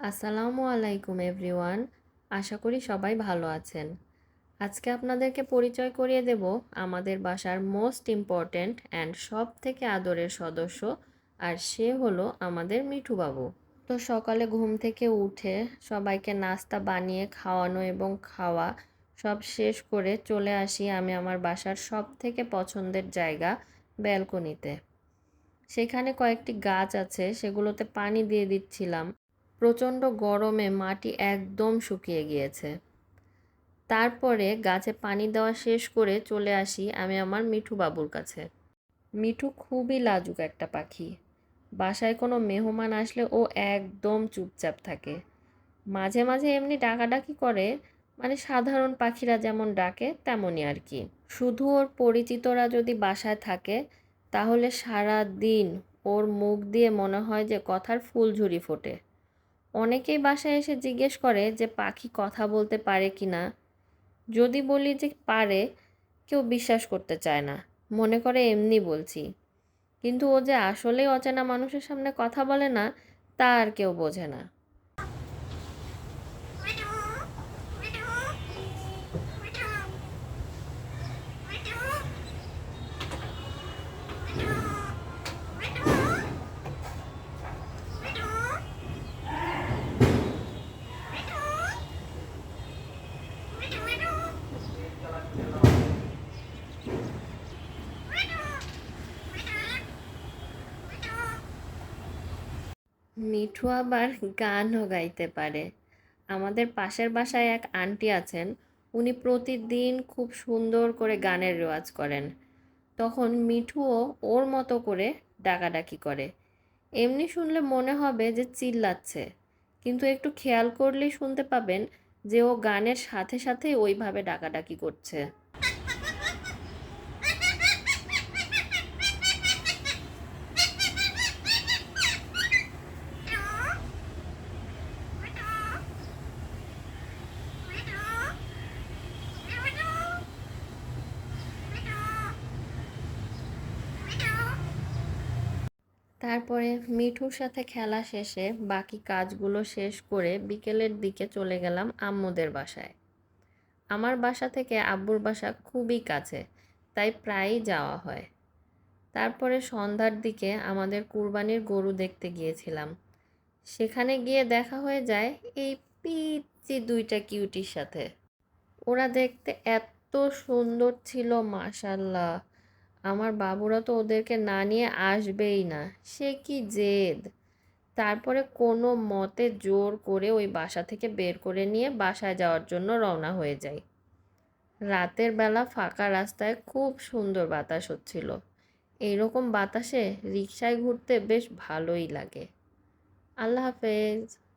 আসসালামু আলাইকুম এভরিওয়ান। আশা করি সবাই ভালো আছেন। আজকে আপনাদেরকে পরিচয় করিয়ে দেব আমাদের বাসার মোস্ট ইম্পর্ট্যান্ট অ্যান্ড সব থেকে আদরের সদস্য, আর সে হলো আমাদের মিঠু বাবু তো সকালে ঘুম থেকে উঠে সবাইকে নাস্তা বানিয়ে খাওয়ানো এবং খাওয়া সব শেষ করে চলে আসি আমি আমার বাসার সব থেকে পছন্দের জায়গা ব্যালকনিতে। সেখানে কয়েকটি গাছ আছে, সেগুলোতে পানি দিয়ে দিচ্ছিলাম। প্রচণ্ড গরমে মাটি একদম শুকিয়ে গিয়েছে। তারপরে গাছে পানি দেওয়া শেষ করে চলে আসি আমি আমার মিঠু বাবুর কাছে। মিঠু খুবই লাজুক একটা পাখি। বাসায় কোনো মেহমান আসলে ও একদম চুপচাপ থাকে। মাঝে মাঝে এমনি ডাকাডাকি করে মানে সাধারণ পাখিরা যেমন ডাকে তেমনই আর কি। শুধু ওর পরিচিতরা যদি বাসায় থাকে, তাহলে সারা দিন ওর মুখ দিয়ে মনে হয় যে কথার ফুলঝুরি ফোটে। অনেকেই বাসায় এসে জিজ্ঞেস করে যে পাখি কথা বলতে পারে কি না। যদি বলি যে পারে, কেউ বিশ্বাস করতে চায় না। মনে করে এমনি বলছি। কিন্তু ও যে আসলেই অচেনা মানুষের সামনে কথা বলে না, তা আর কেউ বোঝে না। মিঠু আবার গানও গাইতে পারে। আমাদের পাশের বাসায় এক আন্টি আছেন, উনি প্রতিদিন খুব সুন্দর করে গানের রেওয়াজ করেন। তখন মিঠুও ওর মতো করে ডাকাডাকি করে। এমনি শুনলে মনে হবে যে চিল্লাচ্ছে, কিন্তু একটু খেয়াল করলেই শুনতে পাবেন যে ও গানের সাথে সাথে ওইভাবে ডাকাডাকি করছে। তারপরে মিঠুর সাথে খেলা শেষে বাকি কাজগুলো শেষ করে বিকেলের দিকে চলে গেলাম আম্মুদের বাসায়। আমার বাসা থেকে আব্বুর বাসা খুবই কাছে, তাই প্রায়ই যাওয়া হয়। তারপরে সন্ধ্যার দিকে আমাদের কুরবানির গরু দেখতে গিয়েছিলাম। সেখানে গিয়ে দেখা হয়ে যায় এই পিচি দুইটা কিউটির সাথে। ওরা দেখতে এত সুন্দর ছিল, মাশাল্লাহ। আমার বাবুরা তো ওদেরকে না নিয়ে আসবেই না। সে কি জেদ? তারপরে কোনো মতে জোর করে ওই বাসা থেকে বের করে নিয়ে বাসায় যাওয়ার জন্য রওনা হয়ে যাই। রাতের বেলা ফাঁকা রাস্তায় খুব সুন্দর বাতাস হচ্ছিল। এইরকম বাতাসে রিক্সায় ঘুরতে বেশ ভালোই লাগে। আল্লাহ হাফেজ।